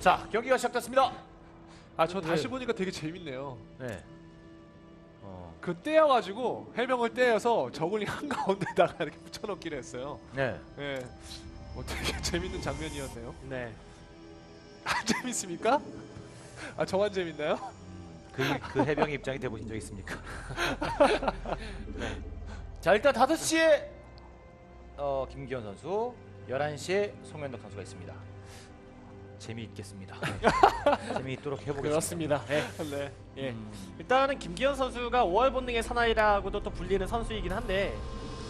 자 경기가 시작됐습니다. 아 저 다시 보니까 되게 재밌네요. 네. 어, 그 떼어가지고 해명을 떼어서 저글링 한 가운데다가 이렇게 붙여넣기로 했어요. 네. 예. 뭐 되게 재밌는 장면이었네요. 네. 아 재밌습니까? 아 저만 재밌나요? 그, 그 해병의 입장이 돼보신 적 있습니까? 네. 자 일단 5시에 어, 김기현 선수 11시에 송현덕 선수가 있습니다. 재미있겠습니다. 네. 재미있도록 해보겠습니다. 그렇습니다. 네. 네. 예. 음, 일단은 김기현 선수가 5월 본능의 사나이라고도 또 불리는 선수이긴 한데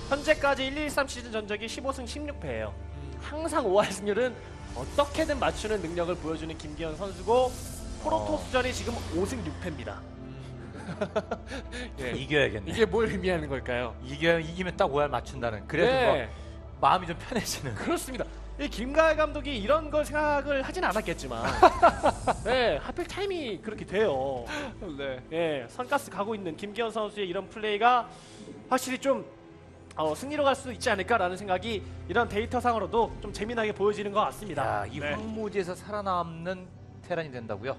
현재까지 1, 2, 3 시즌 전적이 15승 16패예요. 항상 5할 승률은 어떻게든 맞추는 능력을 보여주는 김기현 선수고 프로토스전이 지금 5승 6패입니다. 예. 이겨야겠네. 이게 뭘 의미하는 걸까요? 이겨 이기면 딱 5할 맞춘다는. 그래도 뭐 네. 마음이 좀 편해지는. 그렇습니다. 이 김가을 감독이 이런 걸 생각을 하진 않았겠지만, 네, 하필 타임이 그렇게 돼요. 네. 예, 선가스 가고 있는 김기현 선수의 이런 플레이가 확실히 좀 어, 승리로 갈 수 있지 않을까라는 생각이 이런 데이터상으로도 좀 재미나게 보여지는 것 같습니다. 야, 이 네. 황무지에서 살아남는 테란이 된다고요?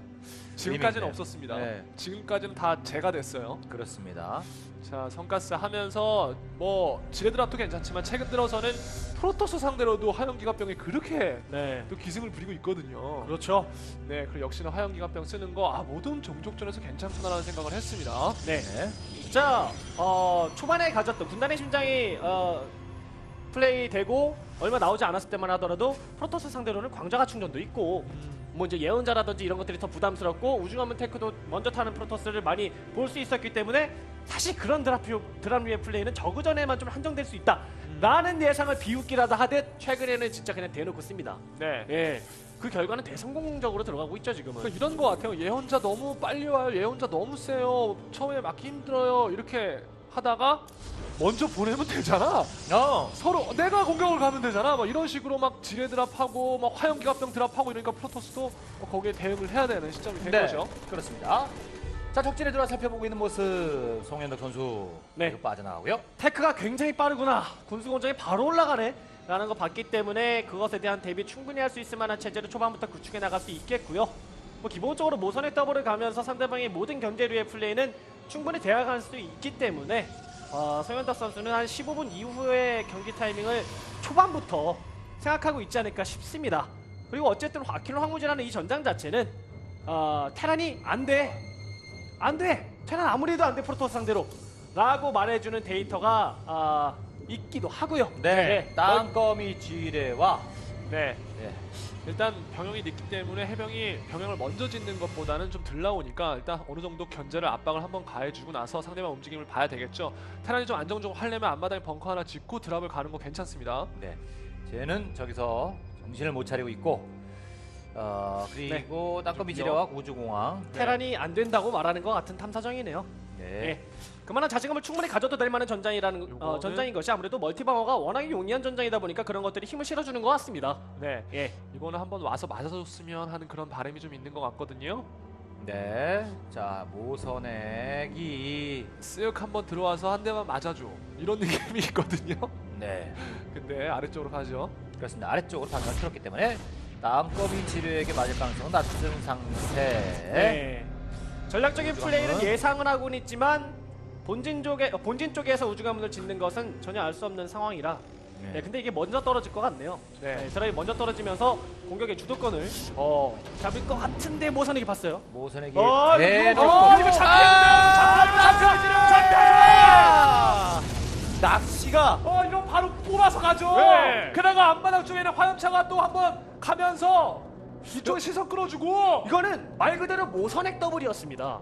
지금까지는. 없었습니다. 네. 지금까지는 다 제가 됐어요. 그렇습니다. 자 성가스 하면서 뭐 지레드랍도 괜찮지만 최근 들어서는 프로토스 상대로도 화염기갑병이 그렇게 네. 또 기승을 부리고 있거든요. 그렇죠. 네, 그리고 역시나 화염기갑병 쓰는 거 아 모든 종족전에서 괜찮구나라는 생각을 했습니다. 네. 네. 자, 어, 초반에 가졌던 군단의 심장이 어, 플레이 되고 얼마 나오지 않았을 때만 하더라도 프로토스 상대로는 광자가 충전도 있고 뭐 이제 예언자라든지 이런 것들이 더 부담스럽고 우중한문 테크도 먼저 타는 프로토스를 많이 볼 수 있었기 때문에 사실 그런 드랍류, 드랍류의 플레이는 저그 전에만 좀 한정될 수 있다 라는 예상을 비웃기라도 하듯 최근에는 진짜 그냥 대놓고 씁니다 네. 예, 그 결과는 대성공적으로 들어가고 있죠 지금은 그러니까 이런 거 같아요. 예언자 너무 빨리 와요. 예언자 너무 세요. 처음에 막기 힘들어요. 이렇게 하다가 먼저 보내면 되잖아. 어. 서로 내가 공격을 가면 되잖아. 막 이런 식으로 막 지뢰 드랍하고 막 화염 기갑병 드랍하고 이러니까 프로토스도 뭐 거기에 대응을 해야 되는 시점이 된 네. 거죠. 그렇습니다. 자, 적진에 들어와 살펴보고 있는 모습 송현덕 선수 네. 계속 빠져나가고요. 테크가 굉장히 빠르구나 군수 공정이 바로 올라가네 라는 거 봤기 때문에 그것에 대한 대비 충분히 할 수 있을 만한 체제를 초반부터 구축해 나갈 수 있겠고요 뭐 기본적으로 모선의 더블을 가면서 상대방의 모든 견제류의 플레이는 충분히 대항할 수 있기 때문에 어, 성현덕 선수는 한 15분 이후의 경기 타이밍을 초반부터 생각하고 있지 않을까 싶습니다 그리고 어쨌든 아킬로 황무지라는 이 전장 자체는 어, 테란이 안 돼 안 돼 테란 아무리 해도 안 돼 프로토스 상대로 라고 말해주는 데이터가 아, 있기도 하고요 네. 뭐- 땅거미 지뢰와 네. 네. 일단 병영이 늦기 때문에 해병이 병영을 먼저 짓는 것보다는 좀 덜 나오니까 일단 어느 정도 견제를 압박을 한번 가해주고 나서 상대방 움직임을 봐야 되겠죠. 테란이 좀 안정적으로 하려면 앞마당에 벙커 하나 짓고 드랍을 가는 거 괜찮습니다. 네. 쟤는 저기서 정신을 못 차리고 있고 어, 그리고 네. 땅거미 지뢰와 우주공항. 테란이 안 된다고 말하는 것 같은 탐사정이네요 네. 예. 그만한 자신감을 충분히 가져도 될 만한 전장이라는 어, 요거는- 전장인 것이 아무래도 멀티방어가 워낙에 용이한 전장이다 보니까 그런 것들이 힘을 실어주는 것 같습니다 네. 예. 이거는 한번 와서 맞아줬으면 하는 그런 바람이 좀 있는 것 같거든요. 네. 자, 모선액이 쓱 한번 들어와서 한 대만 맞아줘. 이런 느낌이 있거든요. 네. 근데 아래쪽으로 가죠. 그렇습니다. 아래쪽으로 방향을 틀었기 때문에 땅거미 지뢰에게 맞을 가능성은 낮은 상태. 네. 전략적인 플레이는 우주가문. 예상은 하고는 있지만 본진 쪽에 어, 본진 쪽에서 우주가문을 짓는 것은 전혀 알 수 없는 상황이라 네. 네, 근데 이게 먼저 떨어질 것 같네요. 네. 네, 드라이 먼저 떨어지면서 공격의 주도권을 어, 잡을 것 같은데 모선에게 봤어요. 모선액이 어, 대놓고 이거, 어, 이거 아! 낚시가 어, 이거 바로 뽑아서 가죠. 네. 게다가 앞마당 쪽에는 화염차가 또 한번 가면서 이쪽에 시선 끌어주고. 이거는 말 그대로 모선액 더블이었습니다.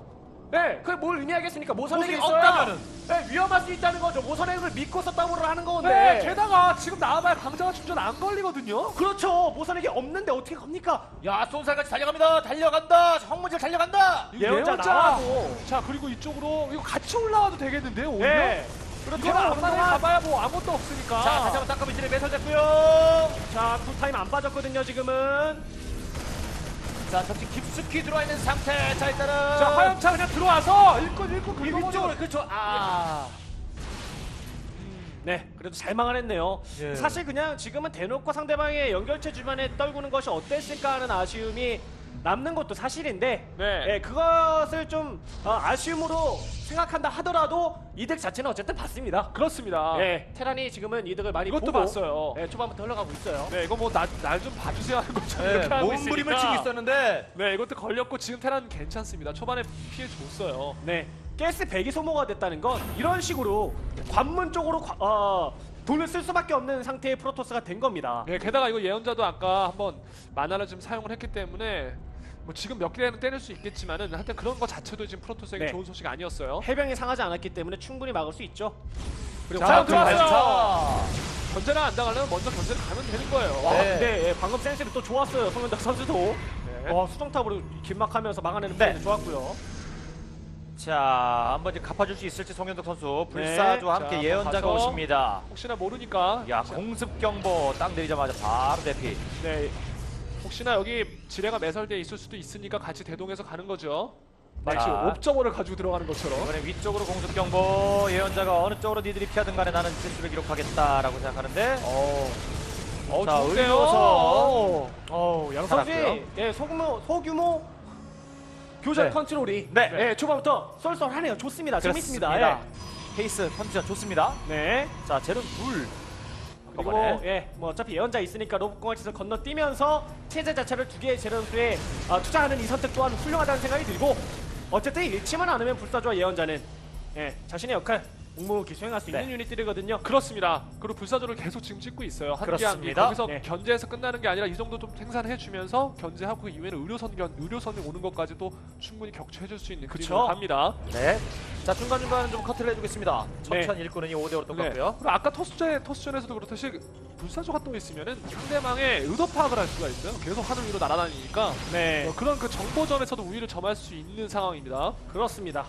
네, 그게 뭘 의미하겠습니까? 모선액이 모선이 있어야 없다면은. 네, 위험할 수 있다는 거죠. 모선액을 믿고서 더블을 하는 건데. 네, 게다가 지금 나와봐야 강자가 충전 안 걸리거든요. 그렇죠. 모선액이 없는데 어떻게 갑니까? 야 쏜살같이 달려갑니다. 달려간다. 황무지 달려간다. 이거 예언자 예언자. 나와도. 자 그리고 이쪽으로 이거 같이 올라와도 되겠는데요 오히려? 네. 그렇죠 이거는 그동안- 가봐야 뭐 아무것도 없으니까 자 다시 한번 지뢰 매설됐고요. 자, 쿨타임 안 빠졌거든요, 지금은. 자 적진 깊숙이 들어와 있는 상태. 자 일단은 자 화염차 그냥 들어와서 일꾼 일꾼 이 긁어버리고 위쪽으로 그렇죠. 아. 네, 그래도 잘 막아냈네요. 예. 사실 그냥 지금은 대놓고 상대방의 연결체 주변에 떨구는 것이 어땠을까 하는 아쉬움이 남는 것도 사실인데 네. 예, 그것을 좀 어, 아쉬움으로 생각한다 하더라도 이득 자체는 어쨌든 봤습니다. 그렇습니다. 예, 테란이 지금은 이득을 많이 이것도 보고 봤어요. 예, 초반부터 흘러가고 있어요. 네, 이거 뭐 날 좀 봐주세요 하는 것처럼 네, 이렇게 하고 몸부림을 있으니까. 치고 있었는데 네, 이것도 걸렸고 지금 테란 괜찮습니다. 초반에 피해 줬어요. 네, 가스 배기 소모가 됐다는 건 이런 식으로 관문 쪽으로 과- 어, 돈을 쓸 수밖에 없는 상태의 프로토스가 된 겁니다. 네, 게다가 이거 예언자도 아까 한번 만화를 좀 사용을 했기 때문에 뭐 지금 몇 개는 때릴 수 있겠지만은 하여튼 그런 거 자체도 지금 프로토스에게 네. 좋은 소식 아니었어요. 해병이 상하지 않았기 때문에 충분히 막을 수 있죠. 그리고 자, 들어왔어요. 들어가야죠. 견제를 안 당하려면 먼저 견제를 가면 되는 거예요. 와, 네. 근데 예, 방금 센스를 또 좋았어요. 송현덕 선수도. 네. 와, 수정탑으로 길막하면서 막아내는 네. 플레이 좋았고요. 자 한번 이제 갚아줄 수 있을지 송현덕 선수 불사조와 자, 함께 한번 예언자가 가서. 오십니다. 혹시나 모르니까 야 자, 공습 경보 딱 내리자마자 바로 대피. 네. 혹시나 여기 지뢰가 매설돼 있을 수도 있으니까 같이 대동해서 가는 거죠. 마치 자. 옵저버를 가지고 들어가는 것처럼. 이번에 위쪽으로 공습 경보 예언자가 어느 쪽으로 니들이 피하든 간에 나는 실수를 기록하겠다라고 생각하는데 어. 어, 자, 좋은데요. 어, 양 살았고요. 예, 소규모 소규모 교전 네. 컨트롤이 네. 예, 초반부터 쏠쏠하네요. 좋습니다. 재밌습니다. 예. 페이스 컨디션 좋습니다. 네. 자 제는 둘. 그리고. 예, 뭐 어차피 예언자 있으니까 로봇공학시설 건너뛰면서 체제 자체를 두 개의 제런수에 아, 투자하는 이 선택 또한 훌륭하다는 생각이 들고 어쨌든 잃지만 않으면 불사조와 예언자는 예, 자신의 역할 묵묵히 수행할 수 있는 네. 유닛들이거든요. 그렇습니다. 그리고 불사조를 계속 지금 찍고 있어요. 한개한 개. 그렇습니다. 거기서 네. 견제해서 끝나는 게 아니라 이 정도 좀 생산해 주면서 견제하고 그 이후에는 의료선 견 의료선이 오는 것까지도 충분히 격추해 줄 수 있는 그쵸. 그림으로 갑니다. 네. 자 중간 중간 좀 커트를 해주겠습니다. 네. 천천 일꾼은 이 5대5로 똑같고요. 그리고 아까 토스전 토스전에서도 그렇듯이 불사조가 또 있으면은 상대방의 의도 파악을 할 수가 있어요. 계속 하늘 위로 날아다니니까 네. 어, 그런 그 정보전에서도 우위를 점할 수 있는 상황입니다. 그렇습니다.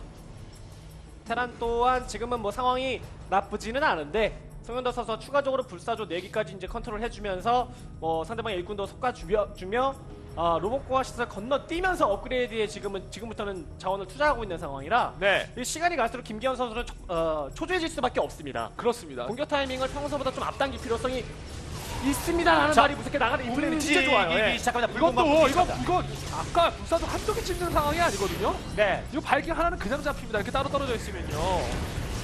테란 또한 지금은 뭐 상황이 나쁘지는 않은데 송현덕 선수가 추가적으로 불사조 4기까지 이제 컨트롤 해주면서 뭐 상대방의 일꾼도 섞어주며 주며 아, 로봇과 시설 건너뛰면서 업그레이드에 지금은 지금부터는 자원을 투자하고 있는 상황이라 네, 이 시간이 갈수록 김기현 선수는 초, 어, 초조해질 수밖에 없습니다. 그렇습니다. 공격 타이밍을 평소보다 좀 앞당길 필요성이 있습니다 라는 자, 말이 무섭게 나가는 이 플레이는 진짜 좋아요. 예. 시작합니다. 이것도 이거 시작합니다. 이거 아까 불사조 한쪽에 찍는 상황이 아니거든요. 네. 이거 발기 하나는 그냥 잡힙니다. 이렇게 따로 떨어져 있으면요.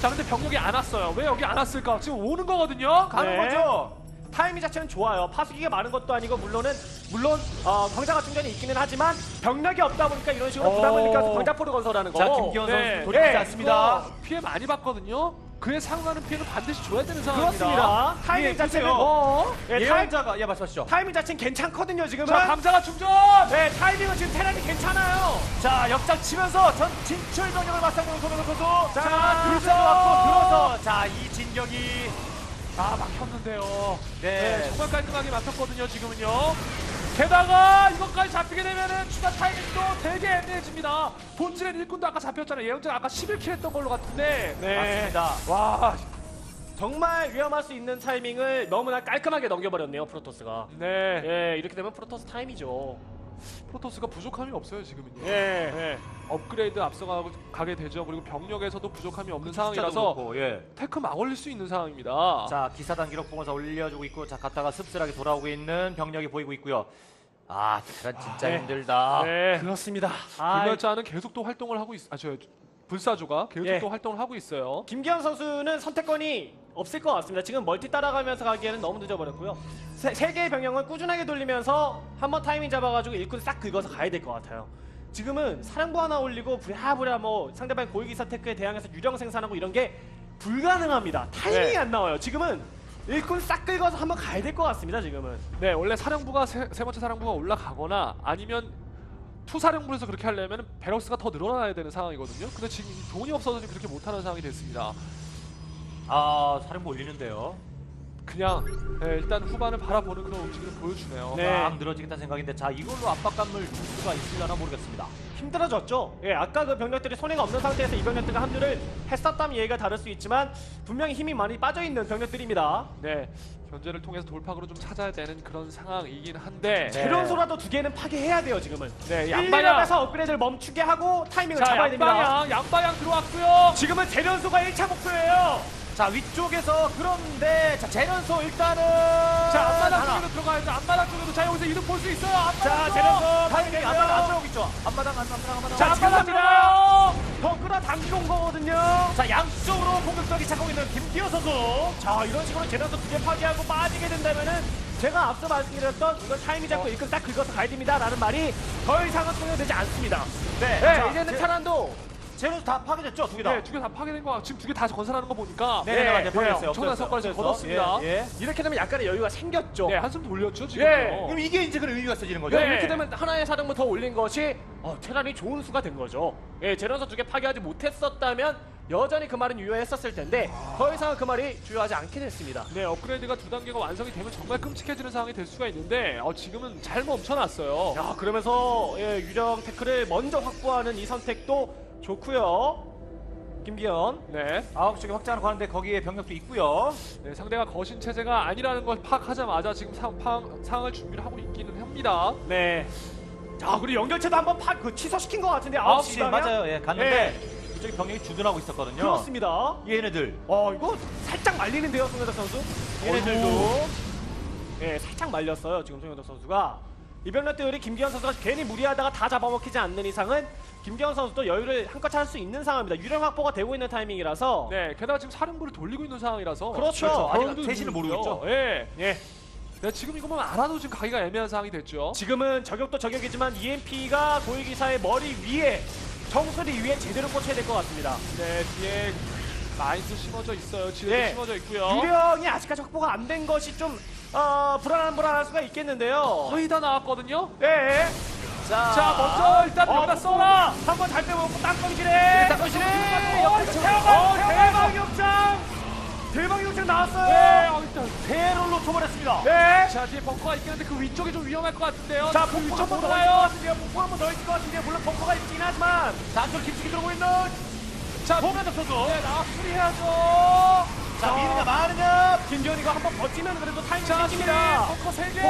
자, 근데 병력이 안 왔어요. 왜 여기 안 왔을까? 지금 오는 거거든요. 가는 네. 거죠. 타이밍 자체는 좋아요. 파수기가 많은 것도 아니고 물론은 물론 어, 광자가 충전이 있기는 하지만 병력이 없다 보니까 이런 식으로 오. 부담을 느껴서 광자포를 건설하는 거고. 자 김기현 네. 선수 돌이키지 네, 않습니다. 피해 많이 받거든요. 그에 상응하는 피해는 반드시 줘야 되는 상황입니다. 그렇습니다. 타이밍 예, 자체는. 어, 예, 타이, 예언자가 예 말씀하시죠. 타이밍 자체는 괜찮거든요 지금은. 자, 감자가 충전! 네, 타이밍은 지금 테란이 괜찮아요. 자 역장 치면서 전 진출 병력을 맞상대는 소명호 선수. 자, 자 들어서. 들어서 왔고 들어서 자 이 진격이 아, 막혔는데요. 네, 네. 정말 깔끔하게 막혔거든요, 지금은요. 게다가 이것까지 잡히게 되면은 추가 타이밍도 되게 애매해집니다. 본질의 일꾼도 아까 잡혔잖아요. 예언자가 아까 11킬 했던 걸로 같은데. 네. 맞습니다. 와, 정말 위험할 수 있는 타이밍을 너무나 깔끔하게 넘겨버렸네요 프로토스가. 네. 예, 이렇게 되면 프로토스 타임이죠. 프로토스가 부족함이 없어요, 지금은요. 예. 네. 업그레이드 앞서가고 가게 되죠. 그리고 병력에서도 부족함이 없는 숫자도 상황이라서 그렇고, 예. 테크 막 올릴 수 있는 상황입니다. 자 기사단 기록 보면서 올려주고 있고 자 갔다가 씁쓸하게 돌아오고 있는 병력이 보이고 있고요. 아 테란 진짜 네. 힘들다. 네. 그렇습니다. 아, 불멸자는 계속 또 활동을 하고 있. 아, 저 불사조가 계속 예. 또 활동을 하고 있어요. 김기현 선수는 선택권이 없을 것 같습니다. 지금 멀티 따라가면서 가기에는 너무 늦어버렸고요. 세, 세 개의 병영을 꾸준하게 돌리면서 한번 타이밍 잡아가지고 일꾼 싹 긁어서 가야 될 것 같아요. 지금은 사령부 하나 올리고 부랴부랴 뭐 상대방 고위기사 테크에 대항해서 유령 생산하고 이런 게 불가능합니다. 타이밍이 네. 안 나와요. 지금은 일꾼 싹 긁어서 한번 가야 될 것 같습니다. 지금은. 네, 원래 사령부가 세, 세 번째 사령부가 올라가거나 아니면 투 사령부에서 그렇게 하려면 베럭스가 더 늘어나야 되는 상황이거든요. 근데 지금 돈이 없어서 지금 그렇게 못하는 상황이 됐습니다. 아 사령부 올리는데요. 그냥 네, 일단 후반을 바라보는 그런 움직임을 보여주네요. 네. 막 늘어지겠다는 생각인데 자 이걸로 압박감을 줄 수가 있으려나 모르겠습니다. 힘들어졌죠. 예, 아까 그 병력들이 손해가 없는 상태에서 이 병력들과 합류를 했었다면 얘기가 다를 수 있지만 분명히 힘이 많이 빠져 있는 병력들입니다. 네, 견제를 통해서 돌파구를 좀 찾아야 되는 그런 상황이긴 한데 네. 재련소라도 두 개는 파괴해야 돼요 지금은. 네, 양방향. 1, 2업에서 업그레이드를 멈추게 하고 타이밍을 자, 잡아야 됩니다. 양방향, 양방향 들어왔고요. 지금은 재련소가 1차 목표예요. 자 위쪽에서 그런데 자 재련소 일단은 자 앞마당 하나. 쪽으로 들어가야죠. 앞마당 쪽으로 자 여기서 이득 볼 수 있어요. 앞마당 자, 쪽. 재련소 타이밍 앞마당 안안 들어오고 있죠. 앞마당 안 앞마당 앞마당. 자 앞마당 들어가요. 더 끌어당기고 온 거거든요. 자 양쪽으로 공격적이 찾고 있는 김기호 선수. 자 이런 식으로 제너서 두개 파괴하고 빠지게 된다면은 제가 앞서 말씀드렸던 이건 타이밍 잡고 이건 딱 긁어서 가야 됩니다라는 말이 더 이상은 통용되지 않습니다. 네. 네, 자, 이제는 제- 테란도 재련소 다 파괴됐죠 두 개 다. 네, 두 개 다 파괴된 거 지금 두 개 다 건설하는 거 보니까 네, 네, 맞아요. 파괴됐어요. 엄청난. 성과를 지금. 거뒀습니다. 예, 예. 이렇게 되면 약간의 여유가 생겼죠. 네, 한숨 돌렸죠 지금. 예. 그럼 이게 이제 그런 의미가 있어지는 거죠. 네, 이렇게 되면 하나의 사령부 더 올린 것이 어, 테란이 좋은 수가 된 거죠. 예, 제너서 두개 파괴하지 못했었다면 여전히 그 말은 유효했었을 텐데 더 이상은 그 말이 주요하지 않게 됐습니다. 네, 업그레이드가 두 단계가 완성이 되면 정말 끔찍해지는 상황이 될 수가 있는데 어, 지금은 잘 멈춰놨어요. 야, 그러면서 예, 유령 태클을 먼저 확보하는 이 선택도 좋고요. 김기현. 네, 아홉 쪽에 확장을 가는데 거기에 병력도 있고요. 네, 상대가 거신 체제가 아니라는 걸 파악하자마자 지금 상, 파, 상황을 준비를 하고 있기는 합니다. 네. 자, 그리고 연결체도 한번 파, 그 취소시킨 것 같은데 아홉 9시 시 맞아요. 예, 갔는데 이쪽에 병력이 주둔하고 있었거든요. 그렇습니다. 얘네들. 어, 이거 살짝 말리는데요, 송현덕 선수. 얘네들도 예, 살짝 말렸어요. 지금 송현덕 선수가 이병렬들이 김기현 선수가 괜히 무리하다가 다 잡아먹히지 않는 이상은 김기현 선수도 여유를 한껏 찾을 수 있는 상황입니다. 유령 확보가 되고 있는 타이밍이라서 네, 게다가 지금 사령부를 돌리고 있는 상황이라서 그렇죠. 그렇죠. 아직 병력도 대신을. 있죠. 예. 예. 네, 지금 이거만 알아도 지금 가기가 애매한 상황이 됐죠. 지금은 저격도 저격이지만 EMP가 고위기사의 머리 위에 정수리 위에 제대로 꽂혀야 될 것 같습니다. 네, 뒤에 마인드 심어져 있어요. 지뢰도 네. 심어져 있고요. 유령이 아직까지 확보가 안 된 것이 좀 어, 불안한 불안할 수가 있겠는데요. 거의 다 나왔거든요. 네. 자, 자, 먼저 일단 어, 여기다 써라. 한번 잘 빼먹고. 땅덩이질해. 어, 대박, 역장. 대박 역장 나왔어요. 네, 어, 일단 대롤로 쳐버렸습니다. 네. 자, 뒤에 벙커가 있긴 한데 그 위쪽이 좀 위험할 것 같은데요. 자, 위쪽 한번 못더 가요. 폭포 한번 더 있을 것 같은데요. 물론 벙커가 있긴 하지만. 자, 안쪽 깊숙이 들어오고 있는 자, 송현덕 선수. 네, 나 수리해야죠. 자, 미느냐 마느냐. 김기현이가 한번 버티면 그래도 타이밍. 생깁니다. 벙커 세 개.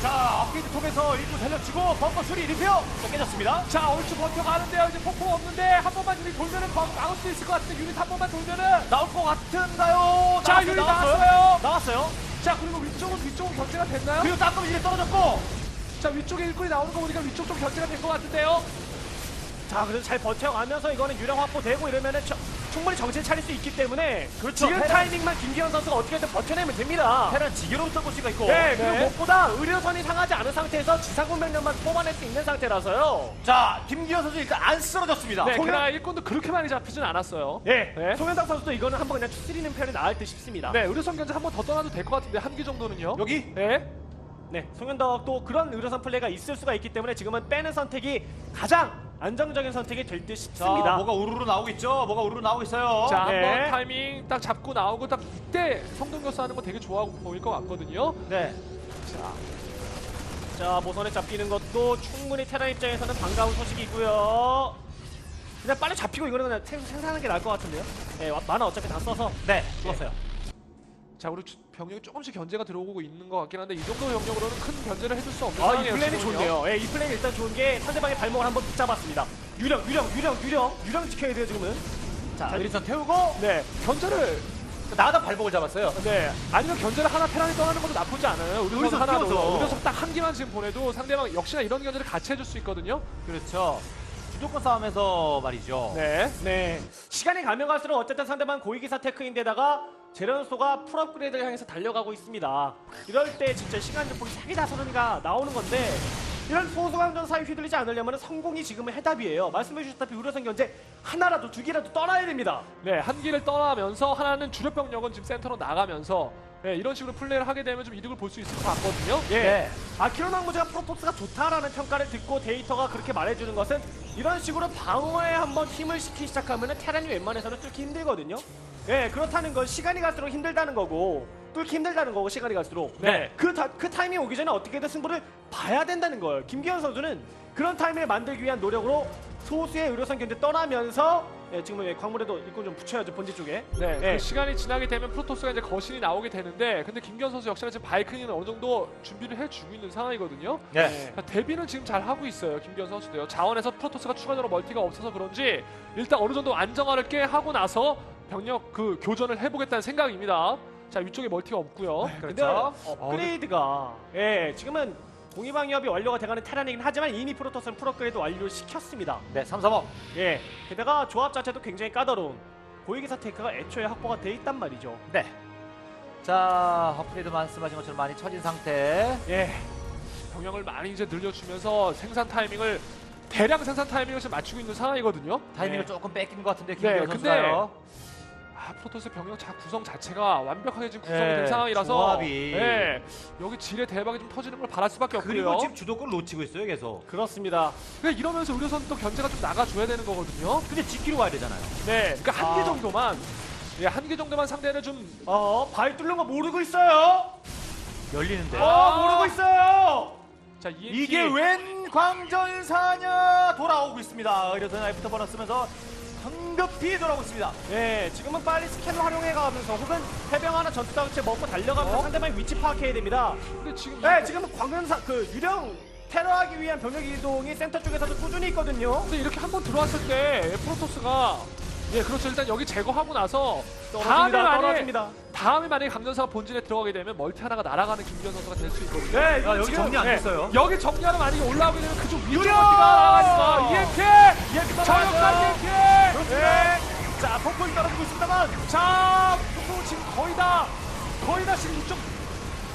자, 업그레이드 통해서 일부 달려치고 벙커 수리 리페어. 자, 깨졌습니다. 자, 얼추 버텨가는데요. 이제 폭포 없는데 한 번만 유닛 돌면은 벙 나올 수 있을 것 같은데 유닛 한 번만 돌면은 나올 것 같은가요? 자, 나왔어요, 유닛 나왔어요. 나왔어요. 나왔어요. 자, 그리고 위쪽은 위쪽은 견제가 됐나요? 그리고 땅콩이 이제 떨어졌고. 자, 위쪽에 일꾼이 나오는 거 보니까 위쪽 좀 견제가 된 것 같은데요. 자, 그래도 잘 버텨가면서 이거는 유령 확보되고 이러면은 저- 충분히 정신 차릴 수 있기 때문에 그렇죠. 지금 테란- 타이밍만 김기현 선수가 어떻게든 버텨내면 됩니다. 테란 지게로부터 볼 수가 있고. 네, 그리고 네. 무엇보다 의료선이 상하지 않은 상태에서 지상군 명령만 뽑아낼 수 있는 상태라서요. 자, 김기현 선수 일단 안 쓰러졌습니다. 네, 소련- 게다가 일꾼도 그렇게 많이 잡히진 않았어요. 예, 네. 송현덕 선수도 이거는 한번 그냥 추스리는 편이 나을 듯 싶습니다. 네, 의료선 견제 한번 더 떠나도 될 것 같은데 한기 정도는요. 여기 네. 네, 송현덕도 그런 의료선 플레이가 있을 수가 있기 때문에 지금은 빼는 선택이 가장 안정적인 선택이 될듯 자, 싶습니다. 뭐가 우르르 나오고 있죠? 뭐가 우르르 나오고 있어요. 자, 네. 한번 타이밍 딱 잡고 나오고 딱 이때 성동교수 하는 거 되게 좋아 보일 것 같거든요. 네. 자, 자, 모선에 잡히는 것도 충분히 테란 입장에서는 반가운 소식이고요. 그냥 빨리 잡히고 이거는 그냥 생- 생산하는 게 나을 것 같은데요. 네, 와- 만화 어차피 다 써서 네, 죽었어요. 자, 우리 주- 병력이 조금씩 견제가 들어오고 있는 것 같긴 한데 이 정도 병력으로는 큰 견제를 해줄 수 없는 아, 이 상황이에요. 플랜이 지금은요. 좋네요. 예, 이 플랜이 일단 좋은 게 상대방의 발목을 한번 붙잡았습니다. 유령, 유령, 유령, 유령, 유령 지켜야 돼요 지금은. 자, 의리선 태우고 네, 견제를 나가다 발목을 잡았어요. 네 아니면 견제를 하나 테란이 떠나는 것도 나쁘지 않아요. 의료선 의료선 하나도 띄워서. 의료선 딱한 기만 지금 보내도 상대방 역시나 이런 견제를 같이 해줄 수 있거든요. 그렇죠. 주도권 싸움에서 말이죠. 네. 네. 시간이 가면 갈수록 어쨌든 상대방 고위기사 테크인데다가 제련소가 풀업그레이드를 향해서 달려가고 있습니다. 이럴 때 진짜 시간 조폭이 사기 다선언가 나오는 건데 이런 소소한 전사에 휘둘리지 않으려면 성공이 지금은 해답이에요. 말씀해 주셨다시피 의료선 견제 하나라도 두 개라도 떠나야 됩니다. 네, 한 기를 떠나면서 하나는 주력 병력은 지금 센터로 나가면서 네, 이런 식으로 플레이를 하게 되면 좀 이득을 볼 수 있을 것 같거든요. 예. 네. 아 키로 낭무제가 프로토스가 좋다라는 평가를 듣고 데이터가 그렇게 말해주는 것은 이런 식으로 방어에 한번 힘을 싣기 시작하면 테란이 웬만해서는 뚫기 힘들거든요. 예, 그렇다는 건 시간이 갈수록 힘들다는 거고 뚫기 힘들다는 거고 시간이 갈수록 네. 그, 타, 그 타이밍 오기 전에 어떻게든 승부를 봐야 된다는 거예요. 김기현 선수는 그런 타이밍을 만들기 위한 노력으로 소수의 의료선 견제 떠나면서 예, 지금 예, 광물에도 일꾼 좀 붙여야죠 본지 쪽에. 네, 예. 그 시간이 지나게 되면 프로토스가 이제 거신이 나오게 되는데 근데 김기현 선수 역시나 지금 바이크닝은 어느 정도 준비를 해주고 있는 상황이거든요. 네. 자, 데뷔는 지금 잘 하고 있어요 김기현 선수도요. 자원에서 프로토스가 추가적으로 멀티가 없어서 그런지 일단 어느 정도 안정화를 꽤 하고 나서 병력 그 교전을 해보겠다는 생각입니다. 자 위쪽에 멀티가 없고요. 근데 그렇죠. 업그레이드가 예 지금은 공이방위협이 완료가 돼가는 테란이긴 하지만 이미 프로토스는 프로그레이드 완료를 시켰습니다. 네, 3, 3업. 예 게다가 조합 자체도 굉장히 까다로운 고위기사 테크가 애초에 확보가 돼 있단 말이죠. 네. 자, 업그레이드 말씀하신 것처럼 많이 처진 상태. 예 병력을 많이 이제 늘려주면서 생산 타이밍을 대량 생산 타이밍을 지금 맞추고 있는 상황이거든요. 타이밍을 네. 조금 뺏긴 것 같은데 네, 김기현 근데 선수가요. 아 프로토스 병력 자 구성 자체가 완벽하게 지금 구성이 네, 된 상황이라서 조합이. 네, 여기 질의 대박이 좀 터지는 걸 바랄 수밖에 그리고 없고요. 지금 주도권을 놓치고 있어요, 계속. 그렇습니다. 그러니까 이러면서 의료선 또 견제가 좀 나가줘야 되는 거거든요. 근데 지키러 와야 되잖아요. 네, 그러니까 한 개 아. 정도만 예, 한 개 정도만 상대를 좀 어 발 뚫는 거 모르고 있어요. 열리는데. 어 모르고 있어요. 자, EMP. 이게 웬 광전사냐 돌아오고 있습니다. 의료선 애프터 버너 쓰면서 황급히 돌아오고 있습니다. 예 지금은 빨리 스캔을 활용해가면서 혹은 해병 하나 전투 장치 먹고 달려가면서 어? 상대방의 위치 파악해야 됩니다. 근데 지금 네 지금 광전사 그 유령 테러하기 위한 병력 이동이 센터 쪽에서도 꾸준히 있거든요. 근데 이렇게 한번 들어왔을 때 프로토스가 예 그렇죠 일단 여기 제거하고 나서 다음에 떨어집니다. 만약에 떨어집니다. 다음에 만약에 강전사가 본진에 들어가게 되면 멀티 하나가 날아가는 김기현 선수가 될 수 있거든요. 네 아, 이거 여기 지금 정리 안 네, 됐어요. 여기 정리하러 만약에 올라오게 되면 그쪽 유령! 멀티가 날아가 있어. EMP EMP EMP 네. 자 폭풍이 떨어지고 있습니다만 자 그리고 지금 거의 다 거의 다 지금 이쪽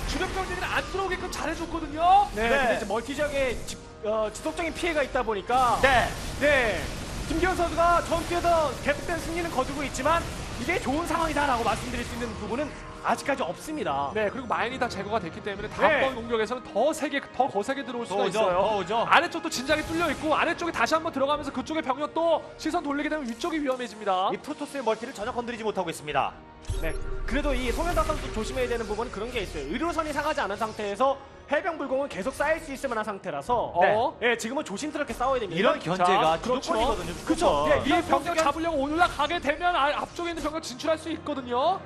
주력 병력이 안 들어오게끔 잘해줬거든요. 네, 네. 근데 이제 멀티 지역에 지, 어, 지속적인 피해가 있다 보니까 네. 네. 김기현 선수가 전투에서 계속된 승리는 거두고 있지만 이게 좋은 상황이다라고 말씀드릴 수 있는 부분은 아직까지 없습니다. 네 그리고 마인이 다 제거가 됐기 때문에 다음번 네. 공격에서는 더 세게 더 거세게 들어올 더 수가 오죠. 있어요. 더 오죠. 아래쪽도 진작에 뚫려 있고 아래쪽에 다시 한번 들어가면서 그쪽에 병력도 시선 돌리게 되면 위쪽이 위험해집니다. 이 프로토스의 멀티를 전혀 건드리지 못하고 있습니다. 네. 그래도 이 송현덕 선수 조심해야 되는 부분은 그런 게 있어요. 의료선이 상하지 않은 상태에서 해병 불공은 계속 쌓일 수 있을 만한 상태라서 네. 어? 예, 지금은 조심스럽게 싸워야 됩니다. 이런 견제가. 주도권이거든요. 그렇죠. 예, 이 병력 잡으려고 올라가게 되면 아, 앞쪽에 있는 병력 진출할 수 있거든요.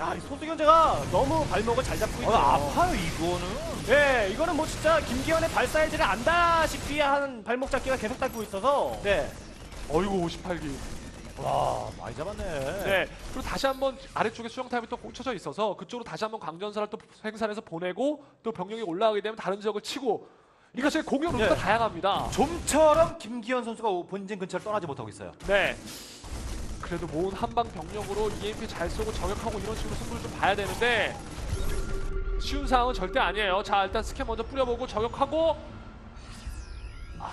야, 이 소수 견제가 너무 발목을 잘 잡고 어, 있어요. 아파요 이거는. 예, 이거는 뭐 진짜 김기현의 발 사이즈를 안다시피 한 발목 잡기가 계속 닿고 있어서 네. 어이구 58기. 와 많이 잡았네. 네. 그리고 다시 한번 아래쪽에 수영 타입이 또 꽂혀져 있어서 그쪽으로 다시 한번 강전사를 또 생산해서 보내고 또 병력이 올라가게 되면 다른 지역을 치고 이거 제 공격 루트가 네. 다양합니다. 좀처럼 김기현 선수가 본진 근처를 떠나지 못하고 있어요. 네. 그래도 모은 한방 병력으로 EMP 잘 쏘고 저격하고 이런 식으로 승부를 좀 봐야 되는데 쉬운 상황은 절대 아니에요. 자 일단 스캔 먼저 뿌려보고 저격하고 아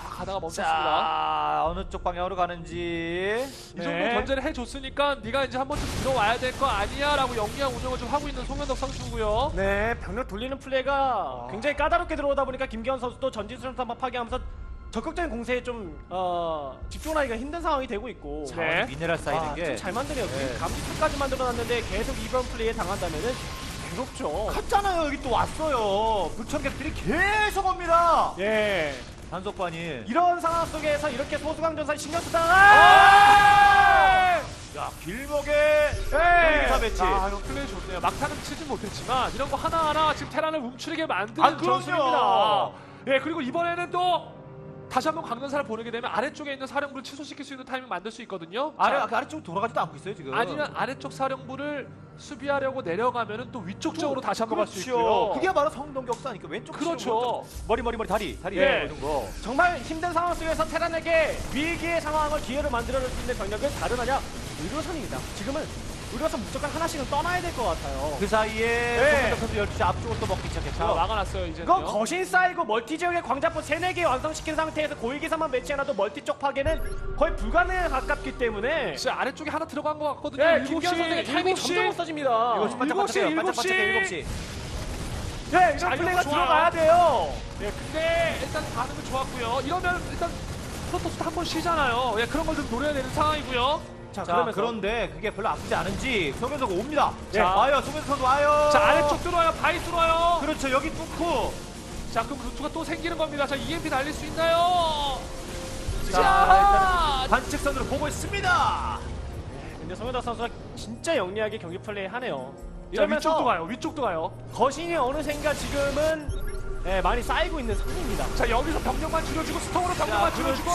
가다가 멈췄습니다. 자 어느 쪽 방향으로 가는지. 이 정도 네. 견제를 해줬으니까 네가 이제 한 번쯤 들어와야 될 거 아니야 라고 영리한 운영을 좀 하고 있는 송현덕 선수고요. 네, 병력 돌리는 플레이가 굉장히 까다롭게 들어오다 보니까 김기현 선수도 전진 수련탄 한번 파괴하면서 적극적인 공세에 좀 어, 집중하기가 힘든 상황이 되고 있고 네. 네. 미네랄 쌓이는 아, 게. 좀잘 만드네요. 네. 감지투까지 만들어놨는데 계속 이번 플레이에 당한다면은 괴롭죠. 컸잖아요 여기 또 왔어요. 불청객들이 계속 옵니다. 예, 단속반이. 이런 상황 속에서 이렇게 소수강 전사 신경 쓰다가 아! 야 길목에 경기사 배치. 아, 이거 플레이 좋네요. 막타는 치진 못했지만 이런 거 하나하나 지금 테란을 움츠리게 만드는 아, 그럼요. 전술입니다. 예, 그리고 이번에는 또 다시 한번 강전사를 보내게 되면 아래쪽에 있는 사령부를 취소시킬 수 있는 타이밍 만들 수 있거든요. 아래 자, 그 아래쪽 돌아가지도 않고 있어요 지금. 아니면 아래쪽 사령부를 수비하려고 내려가면은 또 위쪽 쪽으로 다시 한번 갈수 그렇죠. 있고요. 그게 바로 성동격사니까 왼쪽 그렇죠. 치고. 머리 머리 머리 다리 다리 예. 모든 거. 정말 힘든 상황 속에서 테란에게 위기의 상황을 기회로 만들어낼 수 있는 병력은 다른 하냐 의료선입니다. 지금은 의료선 무조건 하나씩은 떠나야 될 것 같아요. 그 사이에 네. 선수 12시 앞쪽으로 또 먹기 자, 시작했고요. 막아놨어요 이제는요. 이거 거신 쌓이고 멀티 지역의 광자포 3, 4개 완성시킨 상태에서 고위기사만 배치해놔도 멀티 쪽 파괴는 거의 불가능에 가깝기 때문에 진짜 아래쪽에 하나 들어간 것 같거든요. 네, 일곱 김기현 시, 선수의 타이밍 일곱 시. 점점 없어집니다. 이거 시 반짝반짝해요. 일곱 시, 반짝반짝해요. 일곱 7시. 네, 이런 자, 플레이가 이거 좋아요. 들어가야 돼요. 네, 근데 일단 반응은 좋았고요. 이러면 일단 프로토스도 한 번 쉬잖아요. 예, 그런 걸 좀 노려야 되는 상황이고요. 자, 자, 그러면서 그런데 그게 별로 아프지 않은지 송현석 옵니다. 자. 자, 와요. 송현석 와요. 자, 아래쪽 뚫어요. 바위 뚫어요. 그렇죠. 여기 뚫고. 자, 그럼 루트가 또 생기는 겁니다. 자, EMP 날릴 수 있나요? 자, 자, 일단은 관측선으로 보고 있습니다. 근데 송현덕 선수가 진짜 영리하게 경기 플레이 하네요. 자, 위쪽도 이러면서 가요. 위쪽도 가요. 거신이 어느샌가 지금은 예, 많이 쌓이고 있는 상황입니다. 자 여기서 병력만 줄여주고 스톱으로 병력만 줄여주고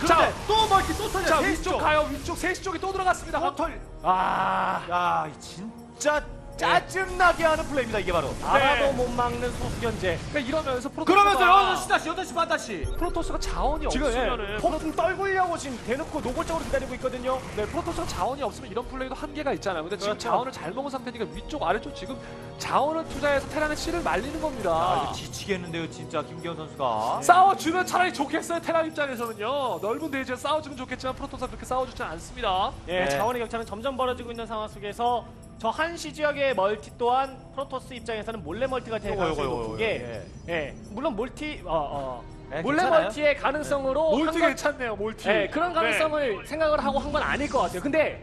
그렇죠. 자, 또 멀티 또 터져. 자 위쪽 가요 위쪽 세시 쪽이 또 들어갔습니다 또 털. 아, 야, 이 진짜 짜증나게 하는 플레이입니다. 이게 바로. 알아도 네. 못 막는 소수견제. 그러니까 이러면서 프로토스가 그러면서 6시 다시 8시 반 다시. 프로토스가 자원이 지금 없으면은 예, 폭풍 떨구려고 지금 대놓고 노골적으로 기다리고 있거든요. 네, 프로토스가 자원이 없으면 이런 플레이도 한계가 있잖아요. 근데 지금 그렇죠. 자원을 잘 먹은 상태니까 위쪽 아래쪽 지금 자원을 투자해서 테란의 씨를 말리는 아, 겁니다. 이거 지치겠는데요, 진짜 김기현 선수가. 싸워주면 차라리 좋겠어요. 테란 입장에서는요. 넓은 대지에 싸워주면 좋겠지만 프로토스가 그렇게 싸워주지 않습니다. 예, 네. 자원의 격차는 점점 벌어지고 있는 상황 속에서 저 한시 지역의 멀티 또한 프로토스 입장에서는 몰래 멀티가 될 요거, 가능성이 요거, 높은 게, 예, 물론 멀티, 어, 어, 네, 몰래 괜찮아요. 멀티의 가능성으로 몰티 한 건- 괜찮네요. 몰티. 예, 그런 네. 가능성을 생각을 하고 한 건 아닐 것 같아요. 근데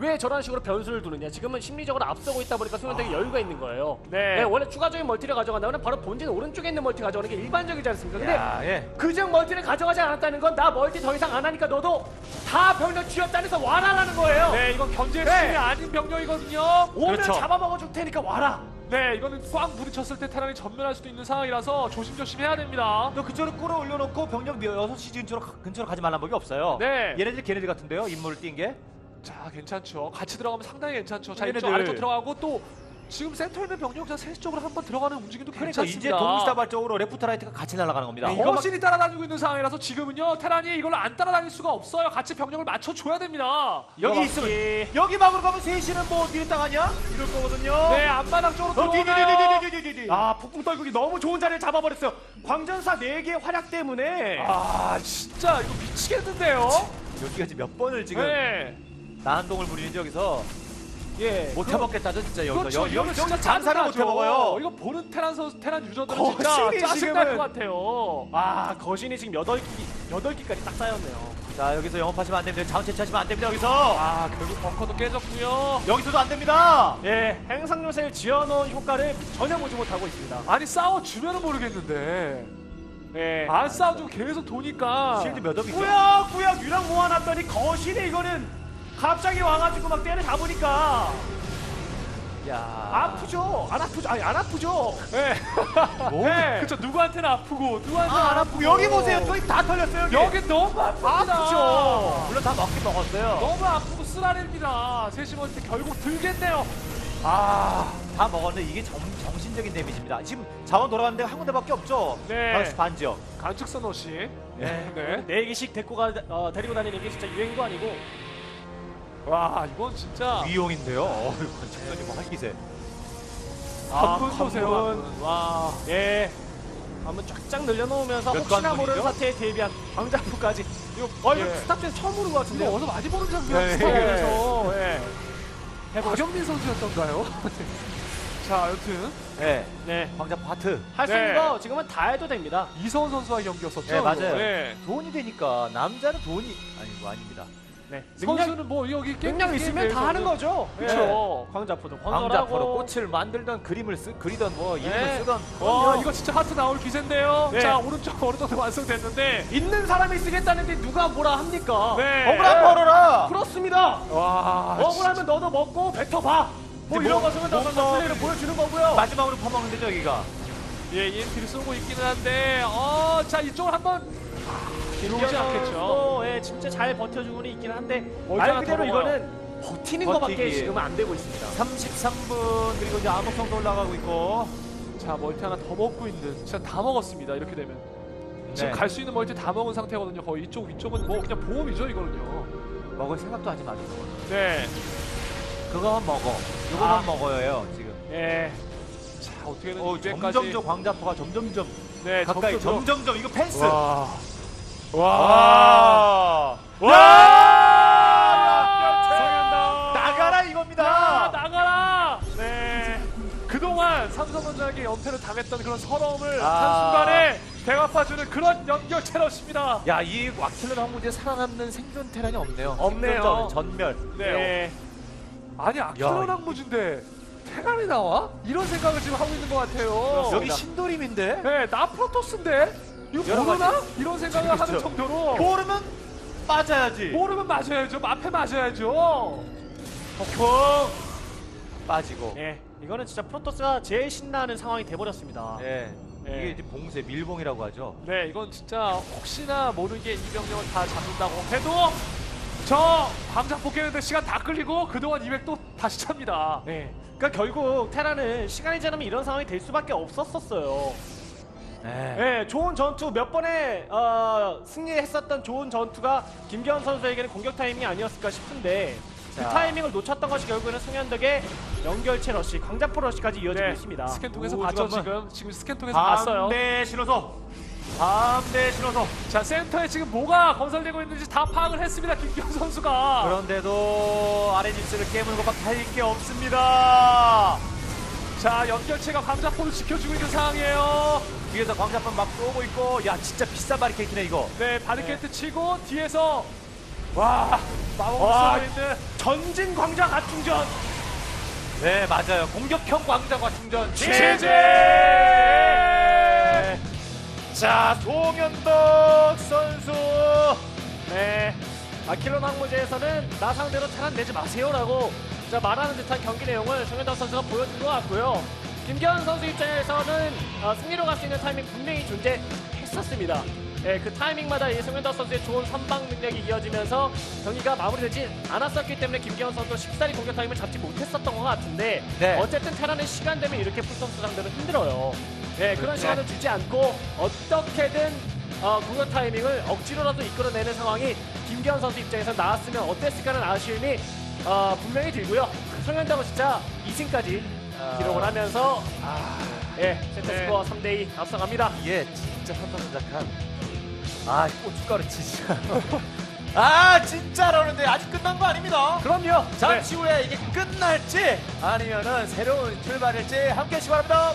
왜 저런 식으로 변수를 두느냐? 지금은 심리적으로 앞서고 있다 보니까 수면되게 여유가 있는 거예요. 네. 예, 원래 추가적인 멀티를 가져간다면 바로 본진 오른쪽에 있는 멀티 가져가는 게 일반적이지 않습니까? 근데 야, 예. 그 지역 멀티를 가져가지 않았다는 건 나 멀티 더 이상 안 하니까 너도 다 병력 쥐었다면서 와라라는 거예요. 네, 이건 견제 네. 수준이 아닌 병력이거든요. 오면 그렇죠. 잡아먹어 줄 테니까 와라. 네, 이거는 꽝 부딪혔을 때 테란이 전멸할 수도 있는 상황이라서 조심조심 해야 됩니다. 너 그쪽으로 끌어올려놓고 병력 6시 근처로, 가- 근처로 가지 말란 법이 없어요. 네. 얘네들 걔네들 같은데요, 인물을 띈 게. 자, 괜찮죠. 같이 들어가면 상당히 괜찮죠. 자, 이쪽 얘네들. 아래쪽 들어가고 또 지금 센터에 있는 병력자 셋 쪽으로 한 번 들어가는 움직임도 그러니까 괜찮습니다. 이제 동시다발적으로 레프트라이트가 같이 날아가는 겁니다. 네, 거신이 따라다니고 있는 상황이라서 지금은요 테란이 이걸 안 따라다닐 수가 없어요. 같이 병력을 맞춰줘야 됩니다. 여기 있으면 여기 막으로 가면 셋이는 뭐 어디에 땅하냐? 이럴 거거든요. 네 앞마당 쪽으로 어, 들어오나요? 디디디디디디디디. 아 폭풍 떨구기 너무 좋은 자리를 잡아버렸어요. 광전사 4개의 활약 때문에 아 진짜 이거 미치겠는데요. 여기가 지금 몇 번을 지금 네. 나한동을 부리는지 여기서 예, 못 그- 해먹겠다죠 진짜 여기서 그렇죠. 여기 이거는 여기 진짜 장사를 못. 해먹어요. 이거 보는 테란 선수, 테란 유저들은 거신이 진짜 짜증날 지금은- 것 같아요. 아 거신이 지금 8기 8기까지 딱 쌓였네요. 자 여기서 영업하시면 안 됩니다. 자원 채취하시면 안 됩니다. 여기서 아 결국 벙커도 깨졌고요. 여기서도 안 됩니다. 예, 행상 요새를 지어놓은 효과를 전혀 보지 못하고 있습니다. 아니 싸워주면은 모르겠는데 예, 안 싸워주고 계속 도니까 실드 몇 업이죠? 꾸역 꾸역 유랑 모아놨더니 거신이 이거는 갑자기 와가지고 막 때려 잡으니까 야 아프죠? 안 아프죠? 아니 안 아프죠? 네. 뭐? 네. 그쵸 누구한테는 아프고 누구한테는 아, 안 아프고 여기 보세요. 저기 다 털렸어요. 여기. 여기 너무 아프다. 아프죠. 물론 다 먹긴 먹었어요. 너무 아프고 쓰라립니다. 세시먼트 결국 들겠네요. 아, 다 먹었는데 이게 정, 정신적인 데미지입니다. 지금 자원 돌아가는 데가 한 군데밖에 없죠. 네. 바로 반 지역. 간측선 옷이. 네. 네. 네 개씩 데리고 가 어, 데리고 다니는 게 진짜 유행도 아니고 와 이건 진짜 위용인데요. 어휴, 건축선이 뭐 할기세. 한분 보세요. 한분. 한 분. 와. 예. 한번 쫙쫙 늘려놓으면서 몇 혹시나 관문이죠? 모르는 사태에 대비한 광자포까지. 이거 어 이거 예. 스탑에서 처음 보는 것 같은데. 이거 어디서 많이 보는 장면 네. 스타일에서 예. 해보고 박영민 선수였던가요? 자 여튼 네. 네. 광자포 하트. 할 수 네. 있는 거 지금은 다 해도 됩니다. 이성훈 선수와의 경기였었죠. 네, 맞아요. 네. 돈이 되니까 남자는 돈이 아니고 아닙니다. 네. 선수는 뭐 여기 게임 능력 있으면 다 하는 거죠. 예. 광자포도 광자포로 꽃을 만들던 그림을 쓰 그리던 뭐 이름을 네. 쓰던 와 이거 진짜 하트 나올 기세인데요. 네. 자 오른쪽 정도 완성됐는데. 있는 사람이 쓰겠다는데 누가 뭐라 합니까? 네. 억울한 벌어라. 그렇습니다. 와. 억울하면 너도 먹고 뱉어봐. 뭐 이런 뭐- 것은 뭐- 플레이를 보여주는 거고요. 마지막으로 퍼먹는 데죠 여기가. 예, EMP를 쏘고 있기는 한데, 어, 자 이쪽을 한번 들어오지 않겠죠. 또, 예, 진짜 잘 버텨주고는 있긴 한데 말 그대로 더. 이거는 버티는 버티기. 것밖에 지금은 안 되고 있습니다. 33분 그리고 이제 암흑성도 올라가고 있고. 자 멀티 하나 더 먹고 있는, 진짜 다 먹었습니다. 이렇게 되면 지금 네. 갈 수 있는 멀티 다 먹은 상태거든요. 거의 이쪽 위쪽은 뭐 그냥 보험이죠 이거는요. 먹을 생각도 하지 마세요. 네. 그거만 먹어. 이거만 아. 먹어요 지금. 예, 자 어떻게든 어, 200까지. 점점점 광자포가 점점점 네, 가까이 점점 점점점 이거 펜스. 와. 와. 와. 나가라 야, 이겁니다. 나가라. 네. 그동안 삼성전자에게 연패를 당했던 그런 서러움을 아. 한순간에 대갚아주는 그런 연결체로입니다. 야, 이 왁틀런 항구지에 살아남는 생존 테란이 없네요. 없네요. 전멸. 네. 예. 아니 야, 항무진데 테란이 나와? 이런 생각을 지금 하고 있는 것 같아요. 여기 신도림인데? 네, 나 프로토스인데 이거 여러 모르나? 이런 생각을 그렇죠. 하는 정도로 모르면 빠져야지. 모르면 맞아야죠. 앞에 맞아야죠. 폭풍 빠지고. 예, 이거는 진짜 프로토스가 제일 신나는 상황이 돼버렸습니다. 예. 예. 이게 이제 봉쇄 밀봉이라고 하죠. 네, 이건 진짜 혹시나 모르게 이 병력을 다 잡는다고 해도 저 광장 뽑겠는데 시간 다 끌리고 그동안 200도 다시 찹니다. 네. 그러니까 결국 테라는 시간이 지나면 이런 상황이 될 수밖에 없었었어요. 네. 네, 좋은 전투 몇 번의 어, 승리했었던 좋은 전투가 김기현 선수에게는 공격 타이밍이 아니었을까 싶은데 그 자. 타이밍을 놓쳤던 것이 결국에는 송현덕의 연결체 러시, 광자포 러시까지 이어지고 네, 있습니다. 스캔 통해서 오, 봤죠 지금 지금 지금 스캔 통해서 봤어요. 반대 신호소. 반대 신호소. 자 센터에 지금 뭐가 건설되고 있는지 다 파악을 했습니다 김기현 선수가. 그런데도 아레니스를 깨물고 막할 게 없습니다. 자 연결체가 광자포를 지켜주고 있는 상황이에요. 뒤에서 광자판 막 쏘고 있고, 야 진짜 비싼 바리케이트네 이거. 네 바리케이트 치고 뒤에서 와 와. 쓰고 있는 전진 광자 가충전. 네 맞아요. 공격형 광자과 충전 제재! 자 송현덕 선수. 네. 아킬론 항무제에서는 나 상대로 차란 내지 마세요라고 자, 말하는 듯한 경기 내용을 송현덕 선수가 보여준 것 같고요. 김기현 선수 입장에서는 어, 승리로 갈 수 있는 타이밍 분명히 존재했었습니다. 예, 그 타이밍마다 이 송현덕 선수의 좋은 선방 능력이 이어지면서 경기가 마무리되지 않았었기 때문에 김기현 선수도 쉽사리 공격 타임을 잡지 못했었던 것 같은데 네. 어쨌든 테라는 시간 되면 이렇게 풀선수 상대로 힘들어요. 예, 그런 그렇죠. 시간을 주지 않고 어떻게든 어, 공격 타이밍을 억지로라도 이끌어내는 상황이 김기현 선수 입장에서 나왔으면 어땠을까는 아쉬움이 어, 분명히 들고요. 송현덕은 진짜 2승까지 아. 기록을 하면서 아, 예, 세트 네. 스코어 3대2 앞서갑니다. 이게 진짜 선선작한 아 고춧가루 진짜 아 진짜로 그런데 아직 끝난 거 아닙니다 그럼요. 잠시 후에 이게 끝날지 아니면은 새로운 출발일지 함께 시바랍니다